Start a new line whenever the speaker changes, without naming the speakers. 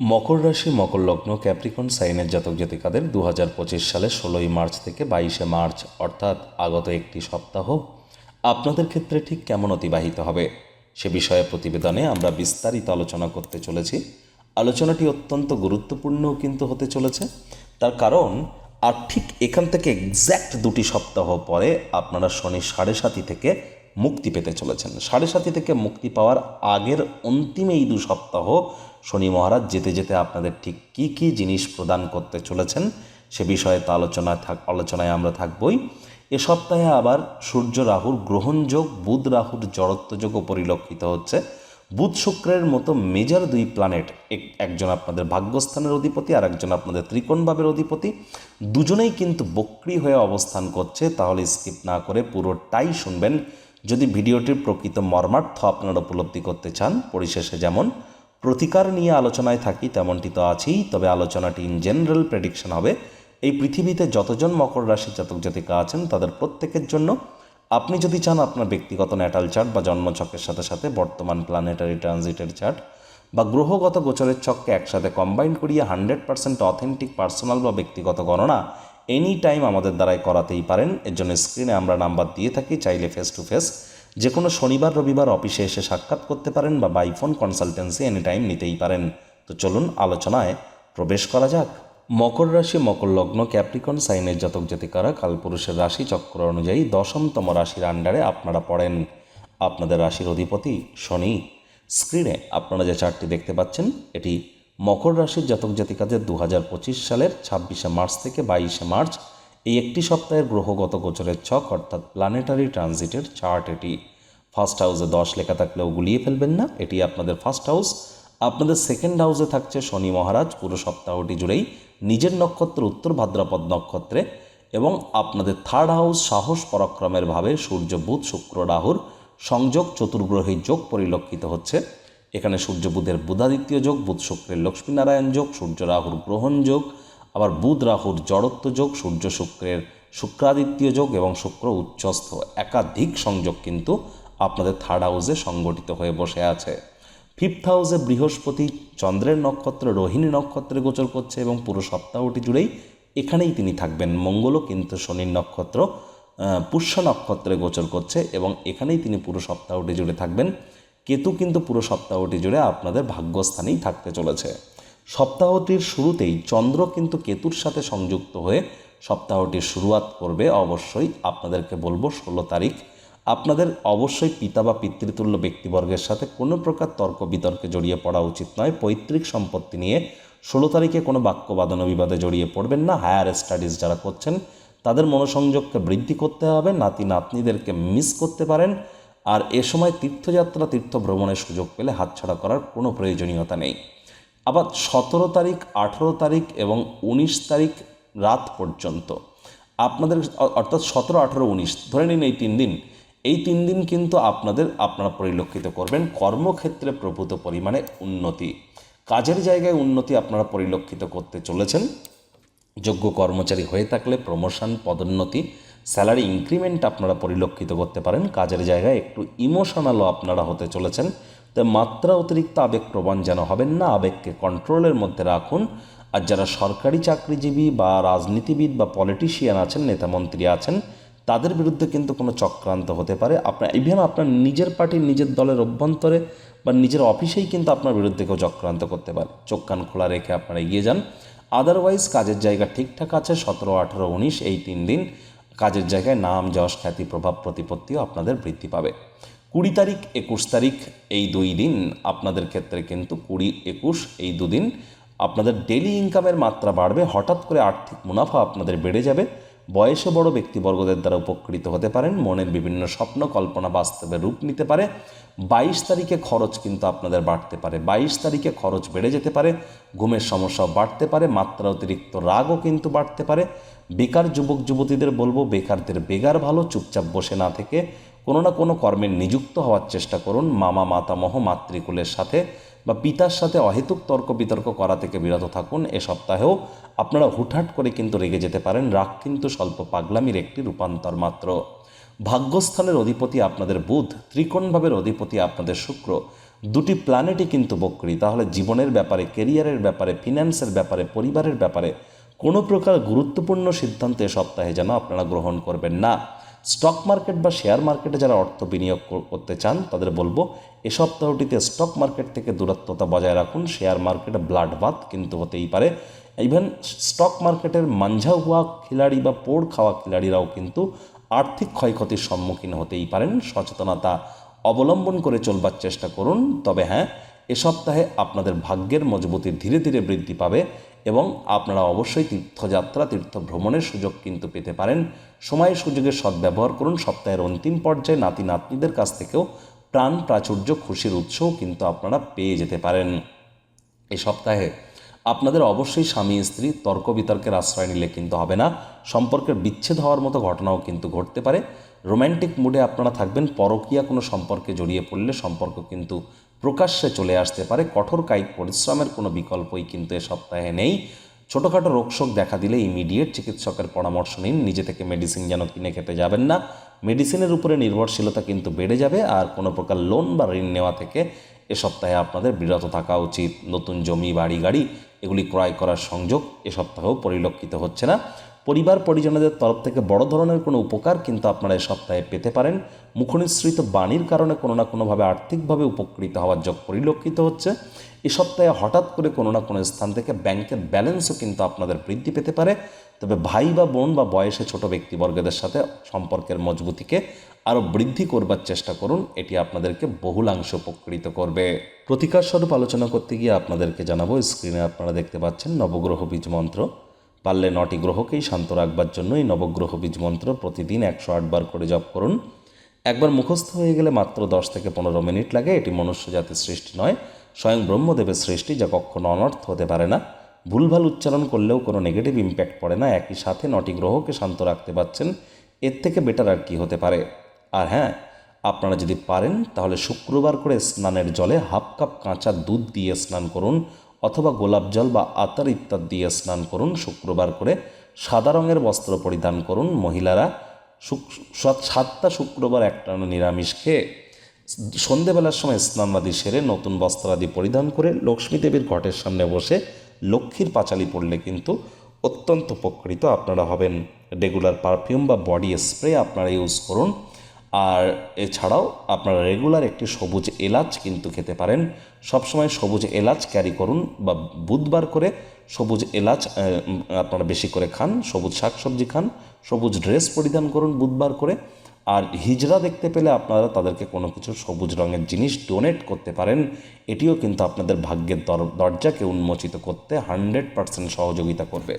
মকর রাশি, মকর লগ্ন, ক্যাপ্রিকন, সাইনের জাতক জাতিকাদের দু হাজার পঁচিশ সালের ষোলোই মার্চ থেকে বাইশে মার্চ, অর্থাৎ আগত একটি সপ্তাহ, আপনাদের ক্ষেত্রে ঠিক কেমন অতিবাহিত হবে? সে বিষয়ে প্রতিবেদনে আমরা বিস্তারিত আলোচনা করতে চলেছি। আলোচনাটি অত্যন্ত গুরুত্বপূর্ণও কিন্তু হতে চলেছে। তার কারণ, আর ঠিক এখান থেকে এক্স্যাক্ট দুটি সপ্তাহ পরে আপনারা শনি সাড়ে সাতি থেকে মুক্তি পেতে চলেছেন। সাড়ে সাতি থেকে মুক্তি পাওয়ার আগের অন্তিম এই দু সপ্তাহ শনি মহারাজ যেতে যেতে আপনাদের ঠিক কী কী জিনিস প্রদান করতে চলেছেন সে বিষয়ে তো আলোচনায় থাক আলোচনায় আমরা থাকবই। এ সপ্তাহে আবার সূর্য রাহুর গ্রহণযোগ বুধ রাহুর জড়ত্বযোগও পরিলক্ষিত হচ্ছে। বুধ শুক্রের মতো মেজর দুই প্ল্যানেট এক- একজন আপনাদের ভাগ্যস্থানের অধিপতি আর একজন আপনাদের ত্রিকোণ ভাবের অধিপতি। দুজনেই কিন্তু বক্রি হয়ে অবস্থান করছে, তাহলে স্কিপ না করে পুরোটাই শুনবেন যদি ভিডিওটির প্রকৃত মর্মার্থ আপনারা উপলব্ধি করতে চান, পরিশেষে যেমন প্রতিকার নিয়ে আলোচনায় থাকি, তেমনটি তো আছেই, তবে আলোচনাটি ইন জেনারেল প্রেডিকশন হবে। এই পৃথিবীতে যতজন মকর রাশি জাতক জাতিকা আছেন, তাদের প্রত্যেকের জন্য আপনি যদি চান আপনার ব্যক্তিগত ন্যাটাল চার্ট বা জন্মছকের সাথে সাথে বর্তমান প্ল্যানেটারি ট্রানজিটের চার্ট বা গ্রহগত গোচরের ছককে একসাথে কম্বাইন করিয়ে হান্ড্রেড পার্সেন্ট অথেন্টিক পার্সোনাল বা ব্যক্তিগত গণনা এনি টাইম আমাদের দ্বারাই করাতেই পারেন। এর জন্য স্ক্রিনে আমরা নাম্বার দিয়ে থাকি, চাইলে ফেস টু ফেস যে কোনো শনিবার, রবিবার অফিসে এসে সাক্ষাৎ করতে পারেন বা by phone consultancy any time নিতেই পারেন। তো চলুন আলোচনায় প্রবেশ করা যাক। মকর রাশি, মকর লগ্ন ক্যাপ্রিকন সাইনের জাতক জাতিকারা কালপুরুষের রাশি চক্র অনুযায়ী দশমতম রাশির আন্ডারে আপনারা পড়েন। আপনাদের রাশির অধিপতি শনি। স্ক্রিনে আপনারা যে চার্টটি দেখতে পাচ্ছেন, এটি মকর রাশির জাতক জাতিকাদের দু হাজার পঁচিশ সালের ছাব্বিশে মার্চ থেকে বাইশে মার্চ এই একটি সপ্তাহের গ্রহগত গোচরের ছক অর্থাৎ প্ল্যানেটারি ট্রানজিটের চার্ট এটি। ফার্স্ট হাউসে দশ লেখা থাকলেও গুলিয়ে ফেলবেন না, এটি আপনাদের ফার্স্ট হাউস আপনাদের সেকেন্ড হাউসে থাকছে শনি মহারাজ, পুরো সপ্তাহটি জুড়েই নিজের নক্ষত্র উত্তর ভাদ্রাপদ নক্ষত্রে এবং আপনাদের থার্ড হাউস সাহস পরাক্রমের ভাবে সূর্য, বুধ, শুক্র, রাহুর সংযোগ চতুর্গ্রহী যোগ পরিলক্ষিত হচ্ছে। এখানে সূর্য বুধের বুধাদিত্য যোগ, বুধ শুক্রের লক্ষ্মীনারায়ণ যোগ, সূর্য রাহুর গ্রহণ যোগ, আবার বুধ রাহুর জড়ত্ব যোগ, সূর্য শুক্রের শুক্রাদিত্য যোগ এবং শুক্র উচ্চস্থ একাধিক সংযোগ কিন্তু আপনাদের থার্ড হাউসে সংগঠিত হয়ে বসে আছে। ফিফথ হাউসে বৃহস্পতি চন্দ্রের নক্ষত্র, রোহিণী নক্ষত্রে গোচর করছে এবং পুরো সপ্তাহটি জুড়েই এখানেই তিনি থাকবেন। মঙ্গলও কিন্তু শনির নক্ষত্র পুষ্য নক্ষত্রে গোচর করছে এবং এখানেই তিনি পুরো সপ্তাহটি জুড়ে থাকবেন। কেতু কিন্তু পুরো সপ্তাহটি জুড়ে আপনাদের ভাগ্যস্থানেই থাকতে চলেছে। সপ্তাহটির শুরুতেই চন্দ্র কিন্তু কেতুর সাথে সংযুক্ত হয়ে সপ্তাহটির শুরুয়াত করবে অবশ্যই আপনাদেরকে বলব ষোলো তারিখ। আপনাদের অবশ্যই পিতা বা পিতৃতুল্য ব্যক্তিবর্গের সাথে কোনো প্রকার তর্ক বিতর্কে জড়িয়ে পড়া উচিত নয়। পৈতৃক সম্পত্তি নিয়ে ষোলো তারিখে কোনো বাক্যবাদন বিবাদে জড়িয়ে পড়বেন না। হায়ার স্টাডিজ যারা করছেন, তাদের মনোসংযোগকে বৃদ্ধি করতে হবে। নাতি নাতনিদেরকে মিস করতে পারেন। আর এ সময় তীর্থযাত্রা তীর্থ ভ্রমণের সুযোগ পেলে হাতছাড়া করার কোনো প্রয়োজনীয়তা নেই। আবার সতেরো তারিখ, আঠেরো তারিখ এবং উনিশ তারিখ রাত পর্যন্ত। আপনাদের অর্থাৎ সতেরো, আঠেরো, উনিশ, ধরে নিন এই তিন দিন। এই তিন দিন কিন্তু আপনাদের, আপনারা পরিলক্ষিত করবেন কর্মক্ষেত্রে প্রভূত পরিমাণে উন্নতি। কাজের জায়গায় উন্নতি আপনারা পরিলক্ষিত করতে চলেছেন। যোগ্য কর্মচারী হয়ে থাকলে প্রমোশন, পদোন্নতি স্যালারি ইনক্রিমেন্ট আপনারা পরিলক্ষিত করতে পারেন। কাজের জায়গায় একটু ইমোশনালও আপনারা হতে চলেছেন। তো মাত্রা অতিরিক্ত আবেগপ্রবণ যেন হবেন না, আবেগকে কন্ট্রোলের মধ্যে রাখুন। আর যারা সরকারি চাকরিজীবী বা রাজনীতিবিদ বা পলিটিশিয়ান আছেন নেতামন্ত্রী আছেন, তাদের বিরুদ্ধে কিন্তু কোনো চক্রান্ত হতে পারে। আপনার ইভেন আপনার নিজের পার্টির নিজের দলের অভ্যন্তরে বা নিজের অফিসেই কিন্তু আপনার বিরুদ্ধে কেউ চক্রান্ত করতে পারে। চোখ কান খোলা রেখে আপনারা এগিয়ে যান। আদারওয়াইজ কাজের জায়গা ঠিকঠাক আছে, সতেরো, আঠেরো, উনিশ এই তিন দিন। কাজের জায়গায় নাম, যশ, খ্যাতি, প্রভাব, প্রতিপত্তিও আপনাদের বৃদ্ধি পাবে। কুড়ি তারিখ, একুশ তারিখ, এই দুই দিন আপনাদের ক্ষেত্রে কিন্তু কুড়ি, একুশ, এই দুদিন আপনাদের ডেলি ইনকামের মাত্রা বাড়বে। হঠাৎ করে আর্থিক মুনাফা আপনাদের বেড়ে যাবে। বয়সে বড় ব্যক্তিবর্গদের দ্বারা উপকৃত হতে পারেন। মনের বিভিন্ন স্বপ্ন, কল্পনা, বাস্তবে রূপ নিতে পারে। বাইশ তারিখে খরচ কিন্তু আপনাদের বাড়তে পারে। বাইশ তারিখে খরচ বেড়ে যেতে পারে। ঘুমের সমস্যাও বাড়তে পারে। মাত্রা অতিরিক্ত রাগও কিন্তু বাড়তে পারে। বেকার যুবক, যুবতীদের বলব, বেকারদের বেগার ভালো, চুপচাপ বসে না থেকে কোনো না কোনো কর্মে নিযুক্ত হওয়ার চেষ্টা করুন। মামা, মাতামহ, মাতৃকুলের সাথে বা পিতার সাথে অহেতুক তর্ক বিতর্ক করা থেকে বিরত থাকুন। এ সপ্তাহেও আপনারা হুটহাট করে কিন্তু রেগে যেতে পারেন। রাগ কিন্তু স্বল্প পাগলামির একটি রূপান্তর মাত্র। ভাগ্যস্থানের অধিপতি আপনাদের বুধ, ত্রিকোণভাবের অধিপতি আপনাদের শুক্র। দুটি প্ল্যানেটই কিন্তু বক্রি। তাহলে জীবনের ব্যাপারে কেরিয়ারের ব্যাপারে ফিন্যান্সের ব্যাপারে, পরিবারের ব্যাপারে কোনো প্রকার গুরুত্বপূর্ণ সিদ্ধান্ত এ সপ্তাহে যেন আপনারা গ্রহণ করবেন না। স্টক মার্কেট বা শেয়ার মার্কেটে যারা অর্থ বিনিয়োগ করতে চান, তাদের বলব, এ সপ্তাহটিতে স্টক মার্কেট থেকে দূরত্বতা বজায় রাখুন। শেয়ার মার্কেটে ব্লাড বাথ কিন্তু হতেই পারে। ইভেন স্টক মার্কেটের মাঞ্ঝা হওয়া খিলাড়ি বা পোড় খাওয়া খিলাড়িরাও কিন্তু আর্থিক ক্ষয়ক্ষতির সম্মুখীন হতেই পারেন। সচেতনতা অবলম্বন করে চলবার চেষ্টা করুন। তবে হ্যাঁ এ সপ্তাহে আপনাদের ভাগ্যের মজবুতি ধীরে ধীরে বৃদ্ধি পাবে এবং আপনারা অবশ্যই তীর্থযাত্রা তীর্থ ভ্রমণের সুযোগ কিন্তু পেতে পারেন। সময় সুযোগের সদ্ব্যবহার করুন। সপ্তাহের অন্তিম পর্যায়ে নাতি নাতনিদের কাছ থেকেও প্রাণ প্রাচুর্য, খুশির উৎসও কিন্তু আপনারা পেয়ে যেতে পারেন। এ সপ্তাহে আপনাদের অবশ্যই স্বামী, স্ত্রী, তর্ক বিতর্কের আশ্রয় নিলে কিন্তু হবে না। সম্পর্কের বিচ্ছেদ হওয়ার মতো ঘটনাও কিন্তু ঘটতে পারে। রোম্যান্টিক মুডে আপনারা থাকবেন। পরকীয়া কোনো সম্পর্কে জড়িয়ে পড়লে সম্পর্ক কিন্তু প্রকাশ্যে চলে আসতে পারে। কঠোর কায়িক পরিশ্রমের কোনো বিকল্পই কিন্তু এ সপ্তাহে নেই। ছোটোখাটো রোগশোক দেখা দিলে ইমিডিয়েট চিকিৎসকের পরামর্শ নিন। নিজে থেকে মেডিসিন যেন কিনে খেতে যাবেন না। মেডিসিনের উপরে নির্ভরশীলতা কিন্তু বেড়ে যাবে আর কোনো প্রকার লোন বা ঋণ নেওয়া থেকে এ সপ্তাহে আপনাদের বিরত থাকা উচিত। নতুন জমি, বাড়ি, গাড়ি, এগুলি ক্রয় করার সংযোগ এ সপ্তাহেও পরিলক্ষিত হচ্ছে না। পরিবার পরিজনদের তরফ থেকে বড় ধরনের কোনো উপকার কিন্তু আপনারা এ সপ্তাহে পেতে পারেন। মুখনিসৃত বাণীর কারণে কোনো না কোনোভাবে আর্থিকভাবে উপকৃত হওয়ার যোগ পরিলক্ষিত হচ্ছে। এ সপ্তাহে হঠাৎ করে কোনো না কোনো স্থান থেকে ব্যাংকের ব্যালেন্সও কিন্তু আপনাদের বৃদ্ধি পেতে পারে। তবে ভাই বা বোন বা বয়সে ছোট ব্যক্তিবর্গদের সাথে সম্পর্কের মজবুতিকে আরও বৃদ্ধি করবার চেষ্টা করুন। এটি আপনাদেরকে বহুলাংশ উপকৃত করবে। প্রতিকার স্বরূপ আলোচনা করতে গিয়ে আপনাদেরকে জানাব। স্ক্রিনে আপনারা দেখতে পাচ্ছেন নবগ্রহ বীজ মন্ত্র পারলে নটি গ্রহকেই শান্ত রাখবার জন্য এই নবগ্রহ বীজ মন্ত্র প্রতিদিন একশো আটবার করে জপ করুন। একবার মুখস্থ হয়ে গেলে মাত্র দশ থেকে পনেরো মিনিট লাগে। এটি মনুষ্য জাতির সৃষ্টি নয়, স্বয়ং ব্রহ্মদেবের সৃষ্টি যা কখনো অনর্থ হতে পারে না। ভুলভাল উচ্চারণ করলেও কোনো নেগেটিভ ইম্প্যাক্ট পড়ে না, একই সাথে নটি গ্রহকে শান্ত রাখতে পারছেন। এর থেকে বেটার আর কি হতে পারে? আর হ্যাঁ আপনারা যদি পারেন, তাহলে শুক্রবার করে স্নানের জলে হাফ কাপ কাঁচা দুধ দিয়ে স্নান করুন। অথবা গোলাপ জল বা আতার ইত্যাদি দিয়ে স্নান করুন, শুক্রবার করে সাদা রঙের বস্ত্র পরিধান করুন। মহিলারা সাতটা শুক্রবার একটানা নিরামিষ খেয়ে সন্ধেবেলার সময় স্নানাদি সেরে নতুন বস্ত্রাদি পরিধান করে লক্ষ্মী দেবীর ঘটের সামনে বসে লক্ষ্মীর পাঁচালি পড়লে কিন্তু অত্যন্ত উপকৃত আপনারা হবেন। রেগুলার পারফিউম বা বডি স্প্রে আপনারা ইউজ করুন। আর এছাড়াও আপনারা রেগুলার একটি সবুজ এলাচ কিন্তু খেতে পারেন। সবসময় সবুজ এলাচ ক্যারি করুন বা বুধবার করে সবুজ এলাচ আপনারা বেশি করে খান, সবুজ শাকসবজি খান, সবুজ ড্রেস পরিধান করুন বুধবার করে। আর হিজড়া দেখতে পেলে আপনারা তাদেরকে কোনো কিছু সবুজ রঙের জিনিস ডোনেট করতে পারেন। এটিও কিন্তু আপনাদের ভাগ্যের দর- দরজাকে উন্মোচিত করতে হান্ড্রেড পার্সেন্ট সহযোগিতা করবে।